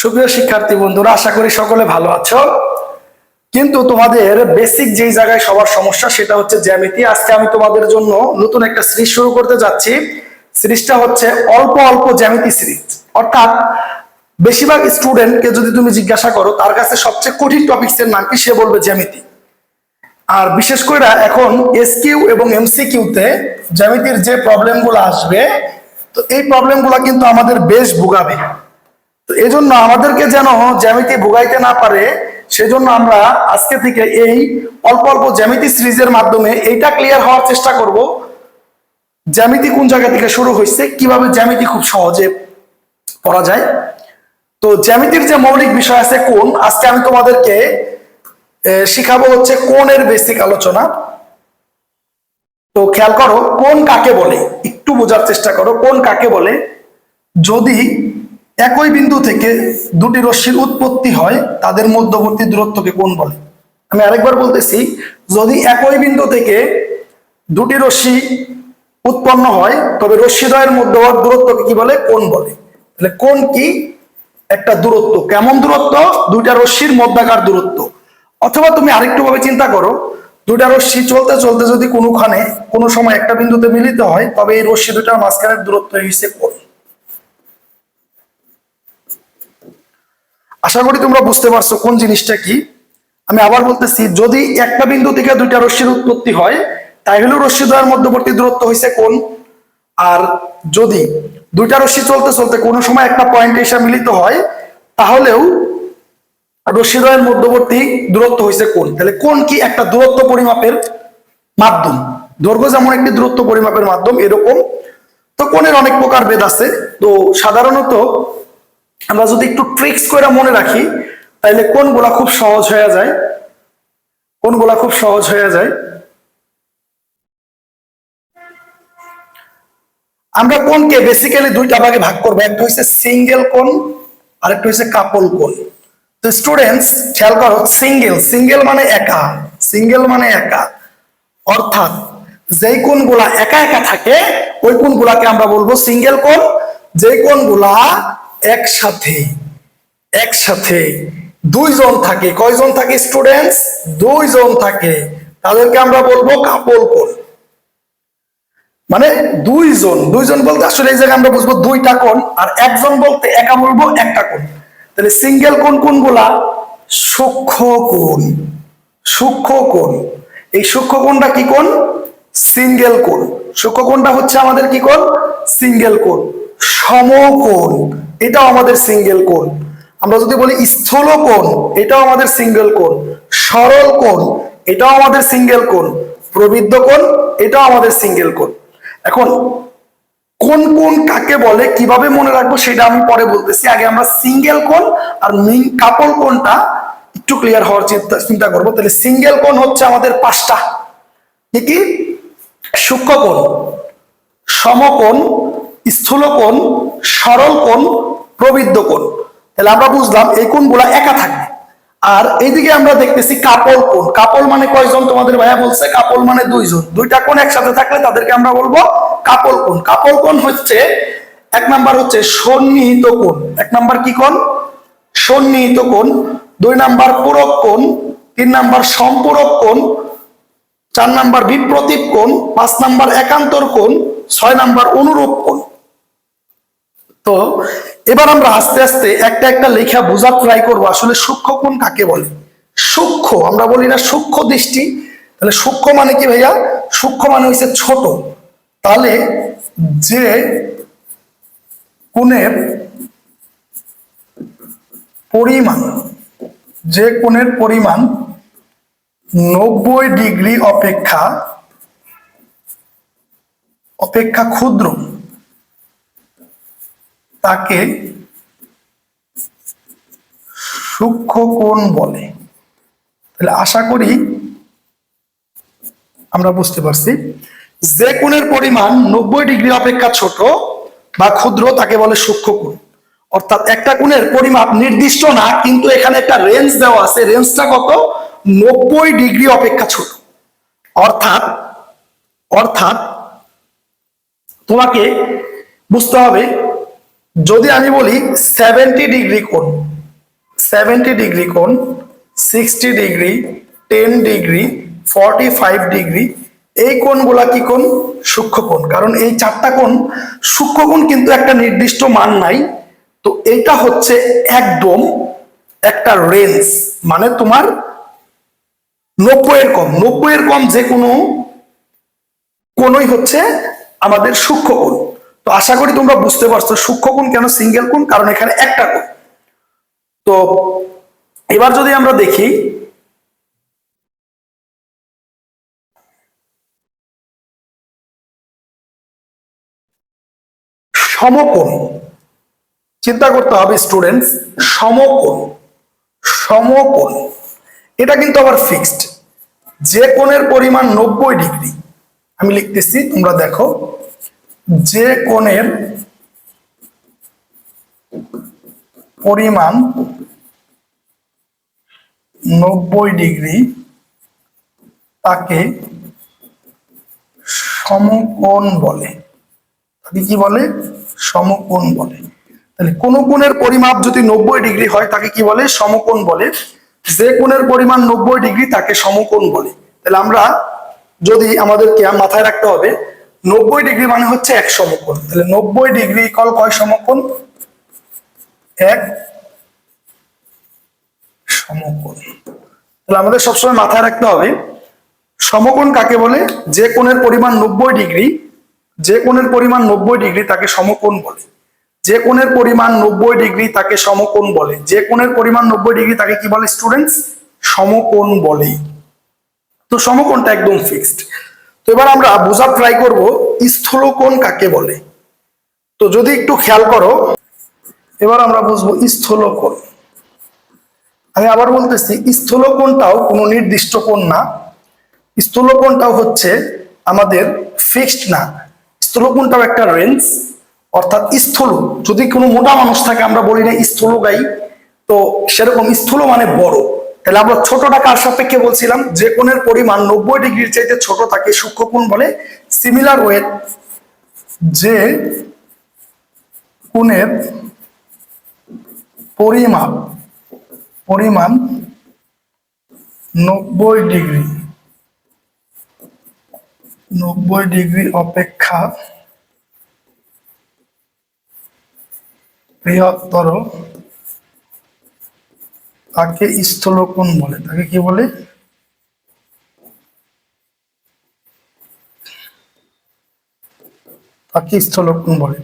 সুপ্রিয় শিক্ষার্থী বন্ধুরা, আশা করি সকলে ভালো আছো। কিন্তু তোমাদের বেসিক যেই জায়গায় সবার সমস্যা, সেটা হচ্ছে জ্যামিতি। আজকে আমি তোমাদের জন্য নতুন একটা সিরিজ শুরু করতে যাচ্ছি। সিরিজটা হচ্ছে অল্প অল্প জ্যামিতি সিরিজ। অর্থাৎ বেশিরভাগ স্টুডেন্টকে যদি তুমি জিজ্ঞাসা করো, তার কাছে সবচেয়ে কঠিন টপিক্স এর নাম কি, সে বলবে জ্যামিতি। আর বিশেষ করে এখন এসকিউ এবং এমসিকিউতে জ্যামিতির যে প্রবলেমগুলো আসবে, তো এই প্রবলেমগুলো কিন্তু আমাদের বেশ ভোগাবে। তো এই জন্য আমাদেরকে যেন জ্যামিতি ভোগাইতে না পারে, সেজন্য আমরা আজকে থেকে এই অল্প অল্প জ্যামিতি সিরিজের মাধ্যমে এইটা ক্লিয়ার হওয়ার চেষ্টা করব। জ্যামিতি কোন জায়গা থেকে শুরু হয়েছে, কীভাবে জ্যামিতি খুব সহজে পড়া যায়। তো জ্যামিতির যে মৌলিক বিষয় আছে কোন আজকে আমি তোমাদেরকে শিখাবো হচ্ছে কোণের বেসিক আলোচনা। তো খেয়াল করো কোন কাকে বলে? একটু বোঝার চেষ্টা করো কোন কাকে বলে? যদি একই বিন্দু থেকে দুটি রশ্মির উৎপত্তি হয়, তাদের মধ্যবর্তী দূরত্বকে কোন বলে। আমি আরেকবার বলতেছি, যদি একই বিন্দু থেকে দুটি রশ্মি উৎপন্ন হয়, তবে রশ্মিদ্বয়ের মধ্যবর্তী দূরত্বকে কি বলে? কোন বলে। তাহলে কোন কি? একটা দূরত্ব। কেমন দূরত্ব? দুইটা রশ্মির মধ্যাকার দূরত্ব। অথবা তুমি আরেকটু ভাবে চিন্তা করো, দুইটা রশ্মি চলতে চলতে যদি কোনোখানে কোনো সময় একটা বিন্দুতে মিলিত হয়, তবে এই রশ্মি দুটার মাঝখানের দূরত্ব হিসেবে কোন আশা করি তোমরা বুঝতে পারছ কোন জিনিসটা কি। আমি আবার বলতেছি, যদি একটা বিন্দু থেকে দুইটা রশ্মির উৎপত্তি হয় তাই হলো রশ্মি দ্বয়ের মধ্যবর্তী দূরত্ব হয়েছে কোন? আর যদি দুইটা রশ্মি চলতে চলতে কোনো সময় একটা পয়েন্টে এসে মিলিত হয়, তাহলেও রশ্মি রশ্মিদ্বয়ের মধ্যবর্তী দূরত্ব হয়েছে কোন? তাহলে কোন কি একটা দূরত্ব পরিমাপের মাধ্যম? দৈর্ঘ্য যেমন একটি দূরত্ব পরিমাপের মাধ্যম, এরকম। তো কোণের অনেক প্রকার ভেদ আছে। তো সাধারণত আমরা যদি একটু ট্রিক্স করে মনে রাখি তাহলে কোনগুলা খুব সহজ হয়ে যায়? কোনগুলা খুব সহজ হয়ে যায়? আমরা কোনকে বেসিক্যালি দুইটা ভাগে ভাগ করব? একটা হচ্ছে সিঙ্গেল কোন আর একটা হচ্ছে কাপল কোন। তো স্টুডেন্টস খেয়াল করো সিঙ্গেল সিঙ্গেল মানে একা সিঙ্গেল মানে একা। অর্থাৎ যেই কোণগুলা একা একা থাকে, ওই কোণগুলাকে আমরা বলব সিঙ্গেল কোণ যেই কোণগুলা একসাথে একসাথে দুইজন থাকে। কয়জন থাকে স্টুডেন্টস দুইজন থাকে। তাদেরকে আমরা বলব কাপল কোণ মানে দুইজন। দুইজন বলতে আসলে এই জায়গায় আমরা বুঝব দুইটা কোণ, আর একজন বলতে একা বলব একটা কোণ। তাহলে সিঙ্গেল কোণ কোনগুলা সূক্ষ্ম কোণ সূক্ষ্ম কোণ। এই সূক্ষ্ম কোণটা কি কোণ? সিঙ্গেল কোণ। সূক্ষ্ম কোণটা হচ্ছে আমাদের কি কোণ? সিঙ্গেল কোণ। সমকোণ। এটাও আমাদের সিঙ্গেল কোণ। আমরা যদি বলি স্থূল কোণ, এটাও আমাদের সিঙ্গেল কোণ। সরল কোণ, এটাও আমাদের সিঙ্গেল কোণ। প্রবৃদ্ধ কোণ, এটাও আমাদের সিঙ্গেল কোণ। এখন, কোন কোন কাকে বলে, কীভাবে মনে রাখব সেটা আমি পরে বলতেছি। আগে আমরা সিঙ্গেল কোণ আর মিন কাপল কোণটা একটু ক্লিয়ার হওয়ার চিন্তা চিন্তা করব। তাহলে সিঙ্গেল কোণ হচ্ছে আমাদের পাঁচটা। কি কি সূক্ষ্ম কোণ, সমকোণ, স্থূল কোণ সরল কোণ, প্রবৃদ্ধ কোণ। তাহলে আমরা বুঝলাম এই কোণগুলা একা থাকবে। আর এইদিকে আমরা দেখতেছি কাপল কোণ। কাপল মানে কয়জন তোমাদের ভাইয়া বলছে? কাপল মানে দুইজন। দুইটা কোণ একসাথে থাকলে তাদেরকে আমরা বলব কাপল কোণ। কাপল কোণ হচ্ছে, এক নাম্বার হচ্ছে সন্নিহিত কোণ। এক নাম্বার কি কোণ? সন্নিহিত কোণ। দুই নাম্বার পূরক কোণ। তিন নাম্বার সম্পূরক কোণ। চার নাম্বার বিপ্রতীপ কোণ। পাঁচ নাম্বার একান্তর কোণ। ছয় নাম্বার অনুরূপ কোণ। তো এবার আমরা আস্তে আস্তে একটা একটা লেখা বোঝার ট্রাই করব। আসলে সূক্ষ্ম কোন কাকে বলে? সূক্ষ্ম, আমরা বলি না সূক্ষ্ম দৃষ্টি। তাহলে সূক্ষ্ম মানে কি ভাইয়া? সূক্ষ্ম মানে হচ্ছে ছোট। তাহলে যে কোণের পরিমাণ, যে কোণের পরিমাণ নব্বই ডিগ্রি অপেক্ষা অপেক্ষা ক্ষুদ্র তাকে সূক্ষ্ম কোণ বলে। তাহলে আশা করি আমরা বুঝতে পারছি। যে কোণের পরিমাণ নব্বই ডিগ্রি অপেক্ষা ছোট বা ক্ষুদ্র তাকে বলে সূক্ষ্ম কোণ। অর্থাৎ একটা কোণের পরিমাপ নির্দিষ্ট না, কিন্তু এখানে একটা রেঞ্জ দেওয়া আছে। রেঞ্জটা কত? নব্বই ডিগ্রি অপেক্ষা ছোট। অর্থাৎ অর্থাৎ তোমাকে বুঝতে হবে যদি আমি বলি সেভেন্টি ডিগ্রি কোণ সেভেন্টি ডিগ্রি কোণ sixty degree ten degree forty five degree এই কোণগুলা কি কোণ? সূক্ষ্ম কোণ। কারণ এই চারটা কোণ, সূক্ষ্ম কোণ কিন্তু একটা নির্দিষ্ট মান নাই। তো এইটা হচ্ছে একদম একটা রেঞ্জ মানে তোমার নব্বই এর কম। নব্বই এর কম যে কোনো কোনই হচ্ছে আমাদের সূক্ষ্ম কোণ। তো আশা করি তোমরা বুঝতে পারছ সূক্ষ্ম কোণ কেন সিঙ্গেল কোণ? কারণ এখানে একটা কোণ। তো এবার যদি আমরা দেখি, সমকোণ। চিন্তা করতে হবে স্টুডেন্টস সমকোণ সমকোণ। এটা কিন্তু আবার ফিক্সড যে কোণের পরিমাণ নব্বই ডিগ্রি, আমি লিখতেছি, তোমরা দেখো যে কোণের পরিমাণ নব্বই ডিগ্রি, তাকে সমকোণ বলে। তাকে কি বলে? সমকোণ বলে। তাহলে কোন কোণের পরিমাপ যদি নব্বই ডিগ্রি হয়, তাকে কি বলে? সমকোণ বলে। যে কোণের পরিমাণ নব্বই ডিগ্রি, তাকে সমকোণ বলে। তাহলে আমরা যদি আমাদেরকে মাথায় রাখতে হবে নব্বই ডিগ্রি মানে হচ্ছে এক সমকোণ। তাহলে নব্বই ডিগ্রি ইকল কয় সমকোণ? এক সমকোণ। তাহলে আমাদের সবসময় মাথায় রাখতে হবে, সমকোণ কাকে বলে? যে কোণের পরিমাণ নব্বই ডিগ্রি, যে কোণের পরিমাণ নব্বই ডিগ্রি তাকে সমকোণ বলে। যে কোণের পরিমাণ নব্বই ডিগ্রি তাকে সমকোণ বলে। যে কোণের পরিমাণ নব্বই ডিগ্রি তাকে কি বলে স্টুডেন্টস সমকোণ বলে। তো সমকোণটা একদম ফিক্সড এবার আমরা বোঝার ট্রাই করব স্থূলকোণ কাকে বলে। তো যদি একটু খেয়াল করো, এবার আমরা বুঝব স্থূলকোণ। আমি আবার বলতেছি, স্থূলকোণটাও কোনো নির্দিষ্ট কোণ না। স্থূলকোণটাও হচ্ছে আমাদের ফিক্সড না। স্থূলকোণটাও একটা রেঞ্জ অর্থাৎ স্থূল। যদি কোনো মোটা মানুষ থাকে, আমরা বলি না স্থূল গাই তো সেরকম স্থূল মানে বড়। তাহলে আমরা ছোটটা কার সাপেক্ষে বলছিলাম? যে কোণের পরিমাণ নব্বই ডিগ্রির চাইতে ছোট তাকে সূক্ষ্মকোণ বলে। সিমিলার ওয়েট যে কোণের পরিমাপ, পরিমাণ নব্বই ডিগ্রি নব্বই ডিগ্রি অপেক্ষা বৃহত্তর তাকে স্থূলকোণ বলে, তাকে কি বলে? তাকে স্থূলকোণ বলে।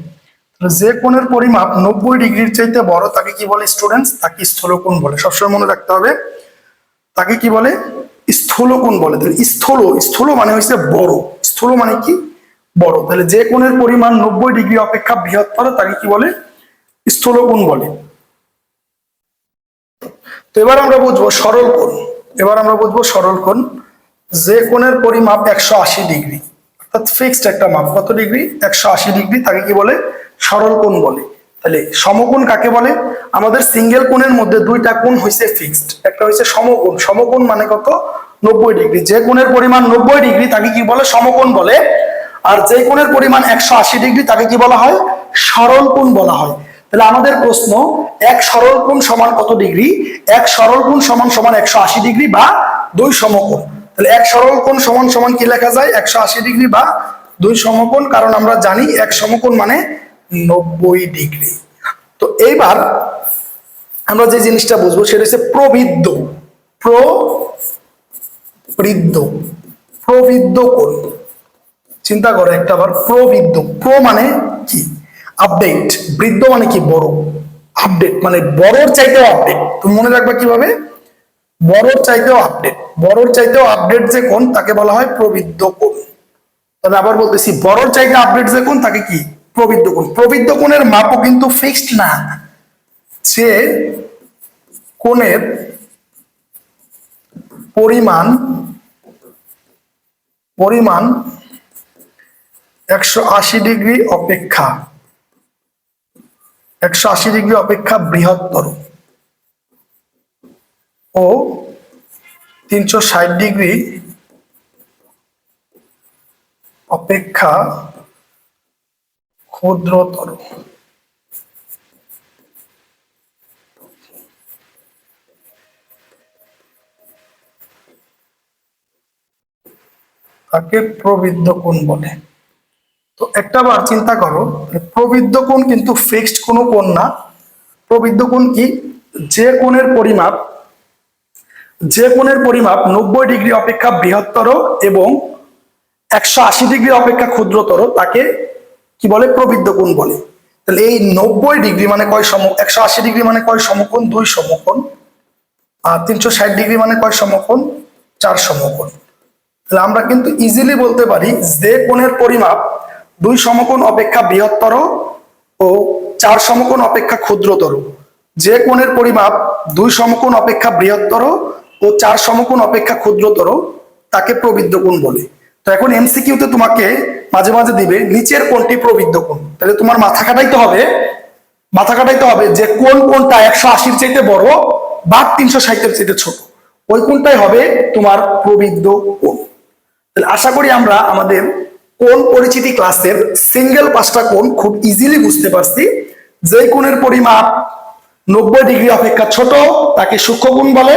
যে কোণের পরিমাপ নব্বই ডিগ্রির চাইতে বড়, তাকে কি বলে স্টুডেন্টস তাকে স্থূলকোণ বলে। সবসময় মনে রাখতে হবে, তাকে কি বলে? স্থূলকোণ বলে। স্থল, স্থূল মানে হচ্ছে বড়। স্থূল মানে কি? বড়। তাহলে যে কোণের পরিমাণ নব্বই ডিগ্রি অপেক্ষা বৃহত্তর, তাকে কি বলে? স্থূলকোণ বলে। তো এবার আমরা বুঝব সরল কোণ। এবার আমরা বুঝব সরল কোণ। যে কোণের পরিমাপ একশো আশি ডিগ্রি, অর্থাৎ ফিক্সড একটা মাপ। কত ডিগ্রি? একশো আশি ডিগ্রি, তাকে কি বলে? সরল কোণ বলে। তাহলে সমকোণ কাকে বলে? আমাদের সিঙ্গেল কোণের মধ্যে দুইটা কোণ হয়েছে ফিক্সড একটা হয়েছে সমকোণ। সমকোণ মানে কত? নব্বই ডিগ্রি। যে কোণের পরিমাণ নব্বই ডিগ্রি, তাকে কি বলে? সমকোণ বলে। আর যে কোণের পরিমাণ একশো আশি ডিগ্রি, তাকে কি বলা হয়? সরল কোণ বলা হয়। তাহলে আমাদের প্রশ্ন, এক সরল কোণ সমান কত ডিগ্রি? এক সরল কোণ সমান সমান একশো আশি ডিগ্রি বা দুই সমকোণ। তাহলে এক সরল কোণ সমান সমান কি লেখা যায়? একশো আশি ডিগ্রি বা দুই সমকোণ, কারণ আমরা জানি এক সমকোণ মানে নব্বই ডিগ্রি। তো এইবার আমরা যে জিনিসটা বুঝব, সেটা হচ্ছে প্রবৃদ্ধ প্রবৃদ্ধ প্রবৃদ্ধ কোণ। চিন্তা করো একটা আবার, প্রবৃদ্ধ, প্র মানে কি? আপডেট বৃদ্ধ মানে কি বড়? আপডেট মানে বড়র চাইতেও আপডেট তুমি মনে রাখবা কীভাবে? বড়র চাইতেও আপডেট বড়র চাইতেও আপডেট যে কোন, তাকে বলা হয় প্রবৃদ্ধ কোণ। তবে আবার বলতেছি, বড়র চাইতে আপডেট যে কোন, তাকে কি? প্রবৃদ্ধ কোণ। প্রবৃদ্ধ কোণের মাপও কিন্তু ফিক্সড না। সে কোণের পরিমাণ পরিমাণ একশো আশি ডিগ্রি অপেক্ষা একশো আশি ডিগ্রি অপেক্ষা বৃহত্তর ও তিনশো ষাট ডিগ্রি অপেক্ষা ক্ষুদ্রতর। তাকে প্রবৃদ্ধ কোণ বলে। তো একটা বার চিন্তা করো, প্রবৃদ্ধ কোণ কিন্তু ফিক্সড কোনো কোণ না। প্রবৃদ্ধ কোণ কি? যে কোণের পরিমাপ, যে কোণের পরিমাপ নব্বই ডিগ্রি অপেক্ষা বৃহত্তর এবং একশো আশি ডিগ্রি অপেক্ষা ক্ষুদ্রতর, তাকে কি বলে? প্রবৃদ্ধ কোণ বলে। তাহলে এই নব্বই ডিগ্রি মানে কয় সম একশো আশি ডিগ্রি মানে কয় সমকোণ? দুই সমকোণ। আর তিনশো ষাট ডিগ্রি মানে কয় সমকোণ? চার সমকোণ। তাহলে আমরা কিন্তু ইজিলি বলতে পারি যে কোণের পরিমাপ দুই সমকোণ অপেক্ষা বৃহত্তর ও চার সমকোণ অপেক্ষা ক্ষুদ্রতর। যে কোণের পরিমাপ দুই সমকোণ অপেক্ষা বৃহত্তর ও চার সমকোণ অপেক্ষা ক্ষুদ্রতর, তাকে প্রবৃদ্ধ কোণ বলে। তো এখন এমসিকিউতে তোমাকে মাঝে মাঝে দিবে নিচের কোণটি প্রবৃদ্ধ কোণ। তাহলে তোমার মাথা খাটাইতে হবে। মাথা কাটাইতে হবে যে কোন কোনটা একশো আশির চাইতে বড় বা তিনশো ষাটের চাইতে ছোট। ওই কোনটাই হবে তোমার প্রবৃদ্ধ কোণ। তাহলে আশা করি আমরা আমাদের কোন পরিচিতি ক্লাসের সিঙ্গেল পাঁচটা কোণ খুব ইজিলি বুঝতে পারছি। যে কোণের পরিমাপ নব্বই ডিগ্রি অপেক্ষা ছোট, তাকে সূক্ষ্ম কোণ বলে।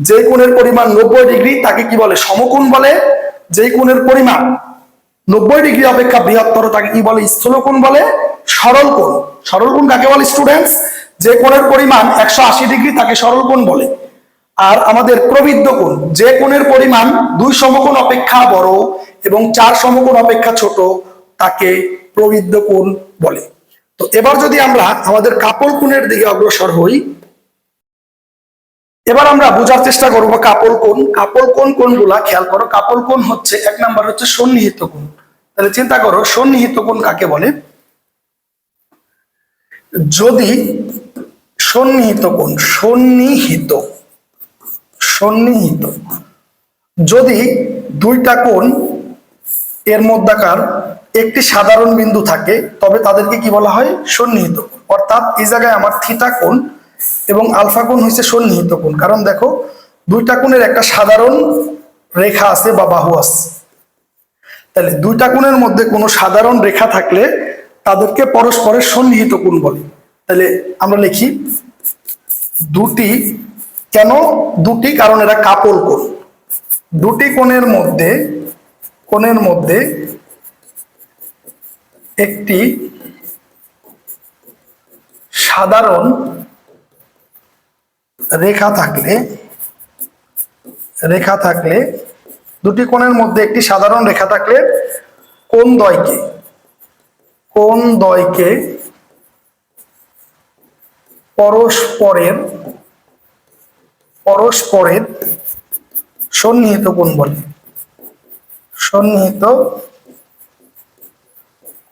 যে কোণের পরিমাণ নব্বই ডিগ্রি, তাকে কি বলে? সমকোণ বলে। যে কোণের পরিমাণ নব্বই ডিগ্রি অপেক্ষা বৃহত্তর, তাকে কি বলে? স্থূলকোণ বলে। সরল কোণ। সরল কোণ কাকে বলে? স্টুডেন্টস, যে কোণের পরিমাণ একশো আশি ডিগ্রি, তাকে সরল কোণ বলে। আর আমাদের প্রবৃদ্ধ কোণ, যে কোণের পরিমাণ দুই সমকোণ অপেক্ষা বড় এবং চার সমকোণ অপেক্ষা ছোট, তাকে প্রবৃদ্ধ কোণ বলে। তো এবার যদি আমরা আমাদের কাপল কোণের দিকে অগ্রসর হই, এবার আমরা বোঝার চেষ্টা করব কাপল কোণ। কাপল কোণ কোনগুলা খেয়াল করো, কাপল কোণ হচ্ছে, এক নাম্বার হচ্ছে সন্নিহিত কোণ। তাহলে চিন্তা করো, সন্নিহিত কোণ কাকে বলে? যদি সন্নিহিত কোণ, সন্নিহিত সন্নিহিত। যদি দুইটা কোণ এর মধ্যাকার একটি সাধারণ বিন্দু থাকে, তবে তাদেরকে কি বলা হয়? সন্নিহিত অর্থাৎ এই জায়গায় আমার থিটা কোণ এবং আলফা কোণ হচ্ছে সন্নিহিত কোণ। কারণ দেখো, দুইটা কোণের একটা সাধারণ রেখা আছে বা বাহু আছে। তাহলে দুইটা কোণের মধ্যে কোনো সাধারণ রেখা থাকলে তাদেরকে পরস্পরের সন্নিহিত কোণ বলে। তাহলে আমরা লিখি, দুটি কেন দুটি কারণ এরা কাপল কোণ দুটি কোণের মধ্যে কোণের মধ্যে একটি সাধারণ রেখা থাকলে রেখা থাকলে, দুটি কোণের মধ্যে একটি সাধারণ রেখা থাকলে কোন দ্বয়কে কোন দ্বয়কে পরস্পরের পরস্পরের সন্নিহিত কোণ বলে। সন্নিহিত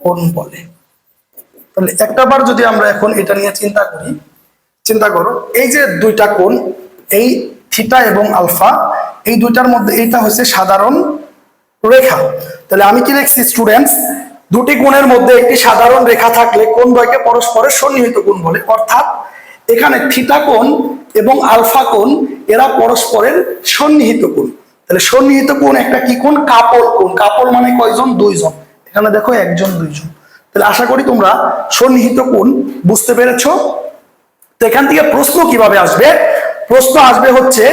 কোণ বলে। তাহলে একটা যদি আমরা এখন এটা নিয়ে চিন্তা করি, চিন্তা করো, এই যে দুইটা কোণ, এই থিটা এবং আলফা, এই দুইটার মধ্যে এইটা হচ্ছে সাধারণ রেখা। তাহলে আমি কি লিখছি স্টুডেন্টস দুটি কোণের মধ্যে একটি সাধারণ রেখা থাকলে কোন দ্বয়কে পরস্পরের সন্নিহিত কোণ বলে। অর্থাৎ এখানে থিটা কোণ এবং আলফা কোণ, এরা পরস্পরের সন্নিহিত কোণ। তাহলে সন্নিহিত কোণ একটা কি কোণ? কাপল কোণ। কাপল মানে কয়জন? দুইজন। এখানে দেখো একজন, দুইজন। তাহলে আশা করি তোমরা সন্নিহিত কোণ বুঝতে পেরেছ। তো এখান থেকে প্রশ্ন কীভাবে আসবে? প্রশ্ন আসবে হচ্ছে,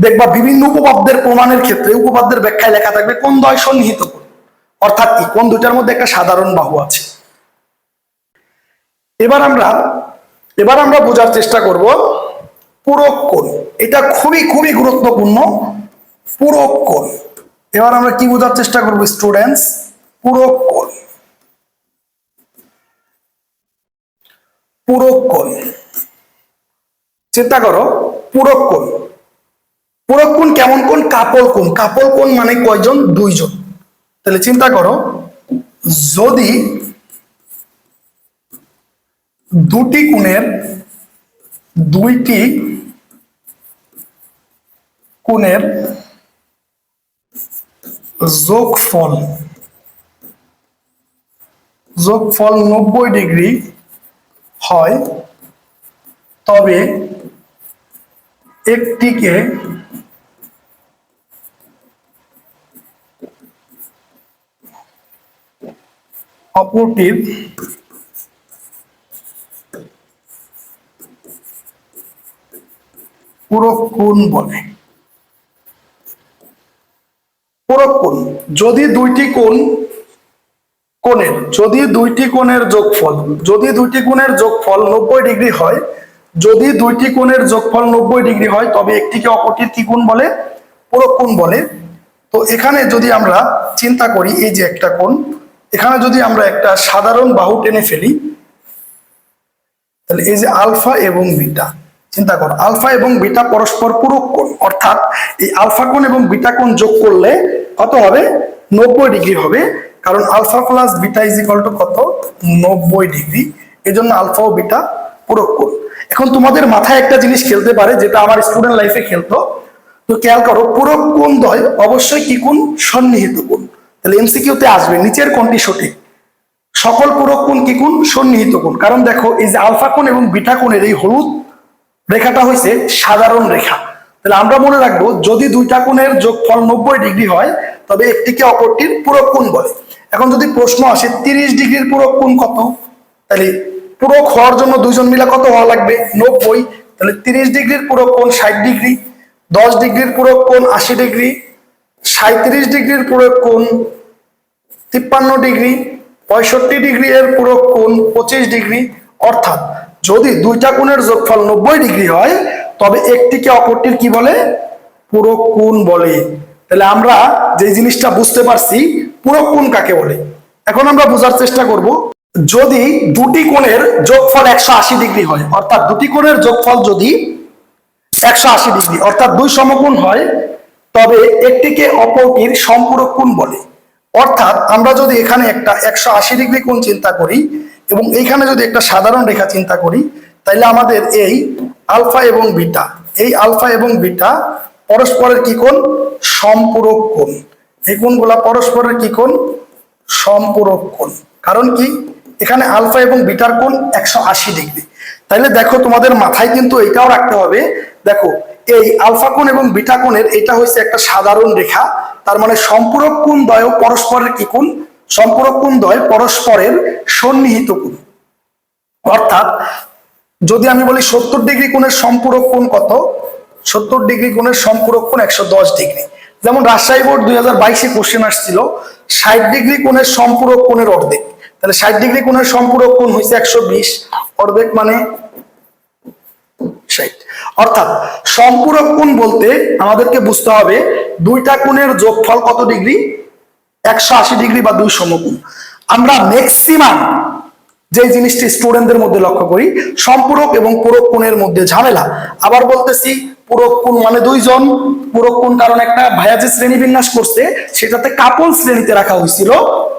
দেখবা বিভিন্ন উপপাদ্যের প্রমাণের ক্ষেত্রে উপপাদ্যের ব্যাখ্যায় লেখা থাকবে কোন দয় সন্নিহিত কোণ। অর্থাৎ কি? কোন দুইটার মধ্যে একটা সাধারণ বাহু আছে। এবার আমরা এবার আমরা বোঝার চেষ্টা করব পূরক কোণ। এটা খুবই খুবই গুরুত্বপূর্ণ। পূরক কোণ। এবার আমরা কি বোঝার চেষ্টা করব স্টুডেন্টস পূরক কোণ। পূরক কোণ। চিন্তা করো, পূরক কোণ। পূরক কোণ কেমন কোণ? কাপল কোণ। কাপল কোণ মানে কয়জন? দুইজন। তাহলে চিন্তা করো, যদি দুটি কোণের দুইটি কোণের যোগফল যোগফল নব্বই ডিগ্রি হয় তবে একটিকে অপরটির পূরক কোণ বলে। পূরক কোণ, যদি দুইটি কোণ কোণের, যদি দুইটি কোণের যোগফল, যদি দুইটি কোণের যোগফল নব্বই ডিগ্রি হয়, যদি দুইটি কোণের যোগফল নব্বই ডিগ্রি হয়, তবে একটিকে অপরটির কি কোণ বলে? পুরক কোণ বলে। তো এখানে যদি আমরা চিন্তা করি, এই যে একটা কোণ, এখানে যদি আমরা একটা সাধারণ বাহু টেনে ফেলি, তাহলে এই যে আলফা এবং বিটা চিন্তা করো, আলফা এবং বিটা পরস্পর পূরক কোণ, অর্থাৎ এই আলফা কোণ এবং বিটা কোণ যোগ করলে কত হবে? নব্বই ডিগ্রি হবে, কারণ alpha plus beta is equal to কত? নব্বই ডিগ্রি। এই জন্য আলফা ও বিটা পূরক কোণ। এখন তোমাদের মাথায় একটা জিনিস খেলতে পারে, যেটা আমার স্টুডেন্ট লাইফে খেলতো। তো খেয়াল করো, পূরক কোণ দয় অবশ্যই কি কোণ? সন্নিহিত কোণ। তাহলে এমসিকিউতে আসবে, নিচের কোণটি সঠিক। সকল পূরক কোণ কি কোণ? সন্নিহিত কোণ। কারণ দেখো, এই যে আলফা কোণ এবং বিটা কোণের এই হলুদ রেখাটা হয়েছে সাধারণ রেখা। তাহলে আমরা মনে রাখব, যদি দুইটা কোণের যোগফল নব্বই ডিগ্রি হয়, তবে একটিকে অপরটির পূরক কোণ বলে। এখন যদি প্রশ্ন আসে, তিরিশ ডিগ্রির পূরক কোণ কত? তাহলে পূরক হওয়ার জন্য দুইজন মিলে কত হওয়া লাগবে? নব্বই। তাহলে তিরিশ ডিগ্রির পূরক কোণ ষাট ডিগ্রি, দশ ডিগ্রির পূরক কোণ আশি ডিগ্রি সাঁত্রিশ ডিগ্রির পূরক কোণ তিপ্পান্ন ডিগ্রি, পঁয়ষট্টি ডিগ্রি এর পূরক কোণ পঁচিশ ডিগ্রি, অর্থাৎ যদি দুইটা কোণের যোগফল নব্বই ডিগ্রি হয়, তবে একটিকে অপরটির কি বলে? পুরো কোণ বলে। তাহলে আমরা যে জিনিসটা বুঝতে পারছি, পুরো কোণ কাকে বলে? এখন আমরা বোঝার চেষ্টা করব, যদি দুটি কোণের যোগফল একশো আশি ডিগ্রি হয়, অর্থাৎ দুটি কোণের যোগফল যদি একশো আশি ডিগ্রি, অর্থাৎ দুই সমকোণ হয়, তবে একটিকে অপরটির সম্পূরক কোণ বলে। অর্থাৎ আমরা যদি এখানে একটা একশো আশি ডিগ্রি কোণ চিন্তা করি এবং এইখানে যদি একটা সাধারণ রেখা চিন্তা করি তাহলে আমাদের এই আলফা এবং বিটা, এই আলফা এবং বিটা পরস্পরের কি কোণ? সম্পূরক কোণ। এই কোণগুলা পরস্পরের কি কোণ? সম্পূরক কোণ। কারণ কি? এখানে আলফা এবং বিটার কোণ একশো আশি ডিগ্রি। তাইলে দেখো তোমাদের মাথায় কিন্তু এটাও রাখতে হবে। দেখো, এই আলফা কোণ এবং বিটা কোণের এটা হচ্ছে একটা সাধারণ রেখা। তার মানে সম্পূরক কোণ দ্বয় পরস্পরের কি কোণ? সম্পূরক কোণ দ্বয় পরস্পরের সন্নিহিত কোণ অর্থাৎ যদি আমি বলি সত্তর ডিগ্রি কোণের সম্পূরক কোণ কত? সত্তর ডিগ্রি কোণের সম্পূরক কোণ একশো দশ ডিগ্রি। যেমন রাজশাহী বোর্ড দুই হাজার বাইশে কোশ্চেন আসছিল, ষাট ডিগ্রি কোণের সম্পূরক কোণের অর্ধেক। তাহলে ষাট ডিগ্রি কোণের সম্পূরক কোণ হয়েছে একশো বিশ, অর্ধেক মানে অর্থাৎ সম্পূরক কোণ বলতে আমাদেরকে বুঝতে হবে দুইটা কোণের যোগফল কত ডিগ্রি? একশো আশি ডিগ্রি বা দুই সমকোণ আমরা ম্যাক্সিমাম যে জিনিসটি স্টুডেন্টদের মধ্যে লক্ষ্য করি, সম্পূরক এবং পূরক কোণের মধ্যে ঝামেলা। আবার বলতেছি, পূরক কোণ মানে দুইজন, পূরক কোণ কারণ একটা ভাইয়া যে শ্রেণি বিন্যাস করছে, সেটাতে কাপল শ্রেণীতে রাখা হয়েছিল,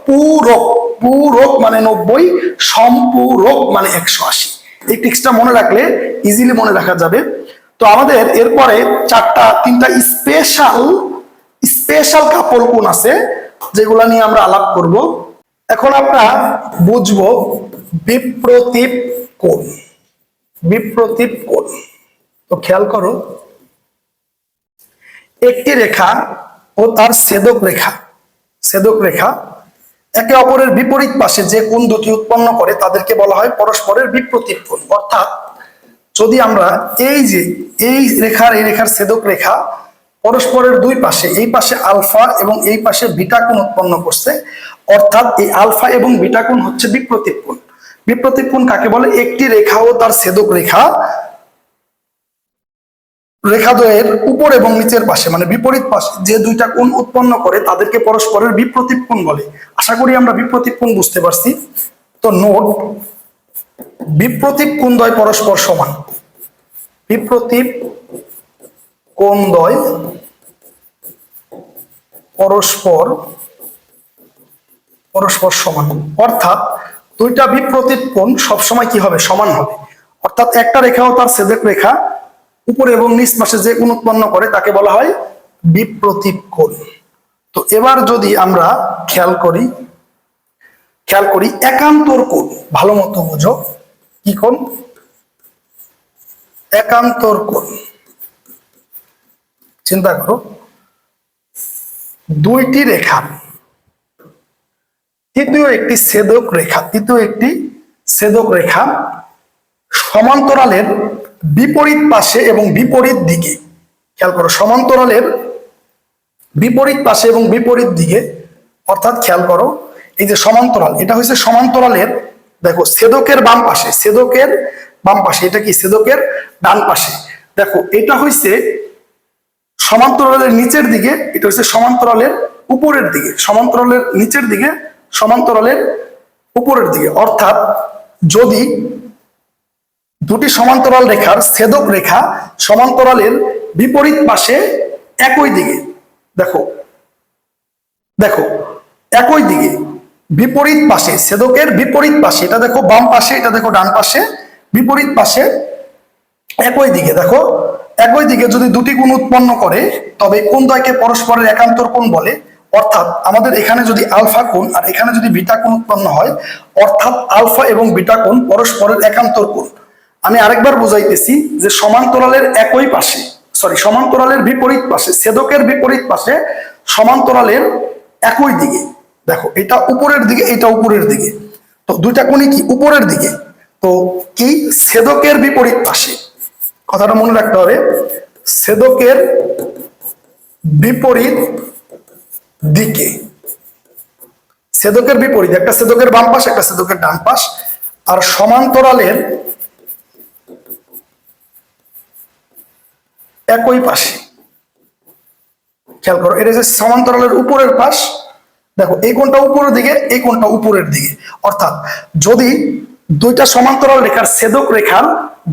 পূরক। পূরক মানে নব্বই, সম্পূরক মানে একশো আশি। এই টিক্সটা মনে রাখলে ইজিলি মনে রাখা যাবে। তো আমাদের এরপরে চারটা, তিনটা স্পেশাল স্পেশাল কাপল কোণ আছে। যেগুলা নিয়ে আমরা আলাপ করব। এখন আমরা বুঝব বিপ্রতীপ কোণ। বিপ্রতীপ কোণ। তো খেয়াল করো, একটি রেখা ও তার ছেদক রেখা। ছেদক রেখা একে অপরের বিপরীত পাশে যে কোণ দুটি উৎপন্ন করে, তাদেরকে বলা হয় পরস্পরের বিপ্রতীপ কোণ। অর্থাৎ যদি আমরা এই যে, এই রেখার এই রেখার ছেদক রেখা পরস্পরের দুই পাশে, এই পাশে আলফা এবং এই পাশে বিটা কোণ উৎপন্ন করছে। অর্থাৎ এই আলফা এবং বিটা কোণ হচ্ছে বিপ্রতীপ কোণ। কোণ কাকে বলে? একটি রেখা ও তার ছেদক রেখা। রেখাদ্বয়ের উপর এবং নিচের পাশে মানে বিপরীত পাশে, যে দুইটা কোণ উৎপন্ন করে, তাদেরকে পরস্পরের বিপ্রতীপ কোণ বলে। আশা করি আমরা বিপ্রতীপ কোণ বুঝতে পারছি। তো নোট বিপ্রতীপ কোণ দ্বয় পরস্পর সমান। বিপ্রতীপ কোণ দ্বয় পরস্পর পরস্পর সমান? অর্থাৎ দুইটা বিপ্রতীপ কোণ সবসময় কি হবে? সমান হবে। অর্থাৎ একটা রেখা ও তার ছেদক রেখা উপরে এবং নিচ পাশে যে কোণ উৎপন্ন করে তাকে বলা হয় বিপ্রতীপ কোণ তো এবার যদি আমরা খেয়াল করি খেয়াল করি একান্তর কোণ, ভালো মতো বুঝো, কি কোণ? একান্তর কোণ। চিন্তা করো। দুইটি রেখা। তৃতীয় একটি ছেদক রেখা। তৃতীয় একটি ছেদক রেখা সমান্তরালের বিপরীত পাশে এবং বিপরীত দিকে। খেয়াল করো, সমান্তরালের বিপরীত পাশে এবং বিপরীত দিকে। অর্থাৎ খেয়াল করো, এই যে সমান্তরাল, এটা হচ্ছে সমান্তরালের, দেখো, ছেদকের বাম পাশে, ছেদকের বাম পাশে, এটা কি? ছেদকের ডান পাশে। দেখো, এটা হচ্ছে সমান্তরালের নিচের দিকে, এটা হচ্ছে সমান্তরালের উপরের দিকে, সমান্তরালের নিচের দিকে, সমান্তরালের উপরের দিকে। অর্থাৎ যদি দুটি সমান্তরাল রেখার ছেদক রেখা সমান্তরালের বিপরীত পাশে একই দিকে, দেখো দেখো, একই দিকে, বিপরীত পাশে, ছেদকের বিপরীত পাশে, এটা দেখো বাম পাশে, এটা দেখো ডান পাশে, বিপরীত পাশে একই দিকে, দেখো, একই দিকে যদি দুটি গুণ উৎপন্ন করে, তবে কোন দ্বয়কে পরস্পরের একান্তর কোণ বলে? অর্থাৎ আমাদের এখানে যদি আলফা কোণ আর এখানে যদি বিটা কোণ উৎপন্ন হয়, অর্থাৎ আলফা এবং বিটা কোণ পরস্পরের একান্তর কোণ। আমি আরেকবার বুঝাইতেছি যে সমান্তরালের একই পাশে সরি সমান্তরালের বিপরীত পাশে, ছেদকের বিপরীত পাশে সমান্তরালের একই দিকে। দেখো, এটা উপরের দিকে, এটা উপরের দিকে। তো দুইটা কোণই কি? উপরের দিকে। তো কি ছেদকের বিপরীত পাশে। কথাটা মনে রাখতে হবে। সেদকের বিপরীত দিকে। সেদকের বিপরীত, একটা সেদকের বাম পাশ, একটা সেদকের ডান পাশ। আর সমান্তরালের একই পাশে। খেয়াল করো, এটা যে সমান্তরালের উপরের পাশ, দেখো, এই কোনটা উপরের দিকে, এই কোনটা উপরের দিকে। অর্থাৎ যদি দুইটা সমান্তরাল রেখার ছেদক রেখার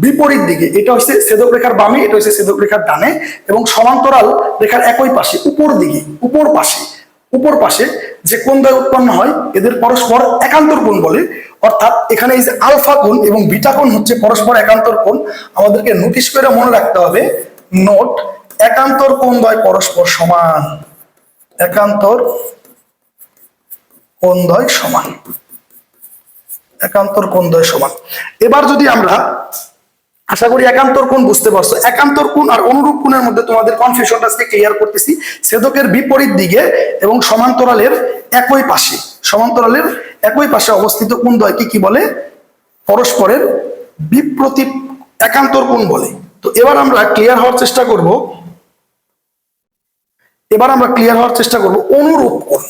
বিপরীত দিকে। এটা হচ্ছে ছেদক রেখার বামে, এটা হচ্ছে ছেদক রেখার ডানে এবং সমান্তরাল রেখার একই পাশে, উপর দিকে, উপর পাশে উপর পাশে যে কোন দ্বয় উৎপন্ন হয়, এদের পরস্পর একান্তর কোণ বলে। অর্থাৎ এখানে এই যে আলফা কোণ এবং বিটা কোণ হচ্ছে পরস্পর একান্তর কোণ। আমাদেরকে নোটিশ করে মনে রাখতে হবে, নোট একান্তর কোণ দ্বয় পরস্পর সমান। একান্তর কোণ দ্বয় সমান। একান্তর কোণ দ্বয় সমান। এবার যদি আমরা, আশা করি একান্তর কোণ বুঝতে পারছ, একান্তর কোণ আর অনুরূপ কোণের মধ্যে তোমাদের কনফিউশনটা আজকে ক্লিয়ার করতেছি, ছেদকের বিপরীত দিকে এবং সমান্তরালের একই পাশে। সমান্তরালের একই পাশে অবস্থিত কোণ দ্বয়কে কি বলে? পরস্পরের বিপ্রতি একান্তর কোণ বলে। তো এবার আমরা ক্লিয়ার হওয়ার চেষ্টা করব। এবার আমরা ক্লিয়ার হওয়ার চেষ্টা করব অনুরূপ কোণ।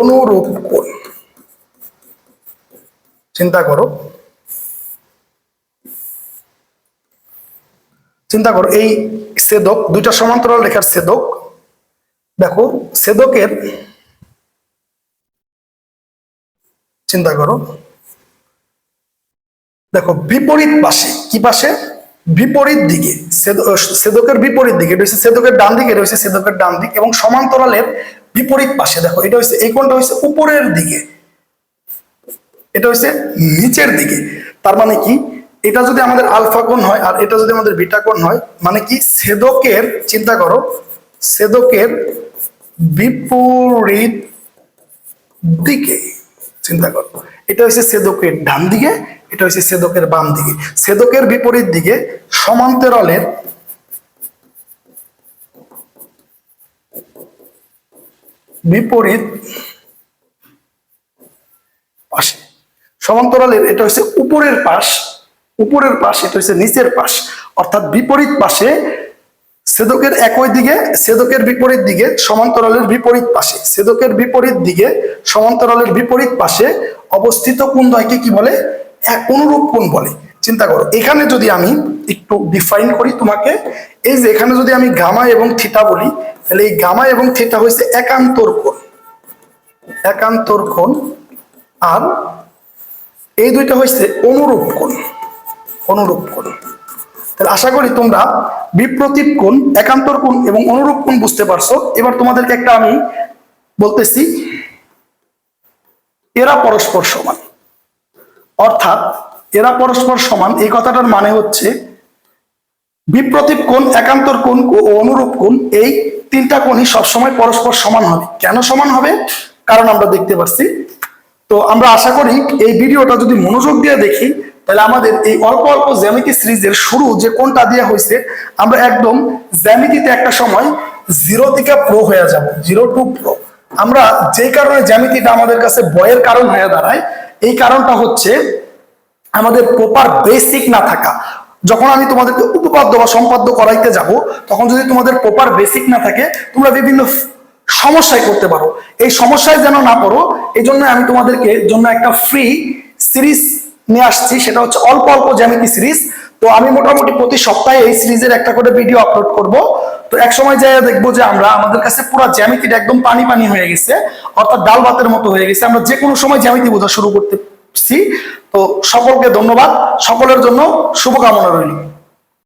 অনুরূপ কোণ। চিন্তা করো। চিন্তা করো, এই সেদক, দুইটা সমান্তরাল রেখার সেদক। দেখো, সেদকের চিন্তা করো। দেখো, বিপরীত পাশে, কি পাশে? বিপরীত দিকে ছেদকের বিপরীত দিকে, এটা হচ্ছে ছেদকের ডান দিকে, এটা হচ্ছে ছেদকের ডান দিক, এবং সমান্তরালের বিপরীত পাশে, দেখো, এটা হচ্ছে, এই কোণটা হচ্ছে উপরের দিকে। এটা হচ্ছে নিচের দিকে। তার মানে কি? এটা যদি আমাদের আলফা হয় আর এটা যদি আমাদের বিটা কোণ হয় মানে কি? সেদকের চিন্তা করো সেদকের বিপরীত দিকে, চিন্তা করো। এটা হচ্ছে সেদকের ডান দিকে, এটা হচ্ছে সেদকের বাম দিকে। সেদকের বিপরীত দিকে সমান্তরালের বিপরীত পাশে। সমান্তরালের, এটা হচ্ছে উপরের পাশ উপরের পাশ, এটা হচ্ছে নিচের পাশ, অর্থাৎ বিপরীত পাশে সেদকের একই দিকে, সেদকের বিপরীত দিকে সমান্তরালের বিপরীত পাশে, সেদকের বিপরীত দিকে সমান্তরালের বিপরীত পাশে অবস্থিত কোণ দ্বয়কে কি বলে? এক, অনুরূপ কোণ বলে? চিন্তা করো, এখানে যদি আমি একটু ডিফাইন করি তোমাকে, এই যে এখানে যদি আমি গামা এবং থিটা বলি, তাহলে এই গামা এবং থিটা হচ্ছে একান্তর কোণ একান্তর কোণ আর এই দুইটা হচ্ছে অনুরূপ কোণ অনুরূপ কোণ তাহলে আশা করি তোমরা বিপ্রতীপ কোণ একান্তর কোণ এবং অনুরূপ কোণ বুঝতে পারছ। এবার তোমাদেরকে একটা আমি বলতেছি, এরা পরস্পর সমান। অর্থাৎ এরা পরস্পর সমান, এই কথাটার মানে হচ্ছে বিপ্রতীপ কোণ একান্তর কোণ ও অনুরূপ কোণ এই তিনটা কোণই সবসময় পরস্পর সমান হবে। কেন সমান হবে? কারণ আমরা দেখতে পাচ্ছি তো আমরা আশা করি এই ভিডিওটা যদি মনোযোগ দিয়ে দেখি, তাহলে আমাদের এই অল্প অল্প জ্যামিতি সিরিজের শুরু যে কোনটা দিয়ে হয়েছে, আমরা একদম জ্যামিতিতে একটা সময় জিরো থেকে প্রো হয়ে যাব জিরো টু প্রো আমরা যে কারণে জ্যামিতিটা আমাদের কাছে বয়ের কারণ হয়ে দাঁড়ায়, এই কারণটা হচ্ছে আমাদের প্রপার বেসিক না থাকা। যখন আমি তোমাদেরকে উপপাদ্য বা সম্পাদ্য করাইতে যাব, তখন যদি তোমাদের প্রপার বেসিক না থাকে, তোমরা বিভিন্ন সমস্যায় করতে পারো। এই সমস্যায় যেন না পড়ো এই জন্য আমি তোমাদেরকে জন্য একটা ফ্রি সিরিজ নিয়ে আসছি। সেটা হচ্ছে অল্প অল্প জ্যামিতি সিরিজ তো আমি মোটামুটি প্রতি সপ্তাহে এই সিরিজের একটা করে ভিডিও আপলোড করব। তো এক সময় যাই দেখব যে আমরা, আমাদের কাছে পুরো জ্যামিতিটা একদম পানি পানি হয়ে গেছে, অর্থাৎ ডাল ভাতের মতো হয়ে গেছে। আমরা যে কোনো সময় জ্যামিতি বোঝা শুরু করতেছি। তো সকলকে ধন্যবাদ। সকলের জন্য শুভকামনা রইল।